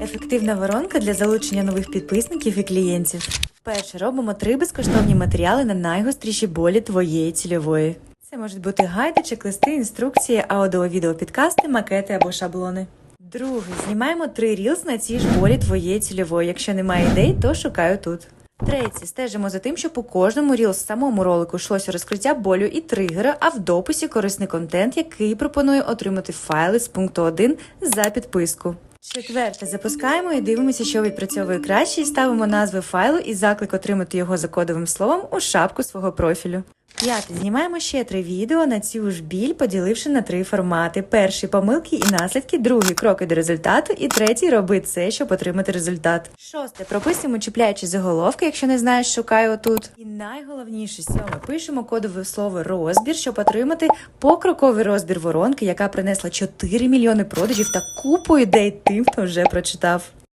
Ефективна воронка для залучення нових підписників і клієнтів. Перше робимо три безкоштовні матеріали на найгостріші болі твоєї цільової. Це можуть бути гайди, чек-листи, інструкції, аудіо, відео, підкасти, макети або шаблони. Друге, знімаємо три рілз на цій ж болі твоєї цільової. Якщо немає ідей, то шукаю тут. Третє, стежимо за тим, щоб у кожному рілз самому ролику йшлося розкриття болю і тригера, а в дописі корисний контент, який пропонує отримати файли з пункту 1 за підписку. Четверте, запускаємо і дивимося, що відпрацьовує краще, і ставимо назви файлу і заклик отримати його за кодовим словом у шапку свого профілю. П'яте, знімаємо ще три відео на цю ж біль, поділивши на три формати: перший помилки і наслідки, другий кроки до результату, і третій роби це, щоб отримати результат. Шосте, прописуємо чіпляючи заголовки, якщо не знаєш, шукай отут. І найголовніше сьоме, пишемо кодове слово розбір, щоб отримати покроковий розбір воронки, яка принесла 4 мільйони продажів та купу ідей тим, хто вже прочитав.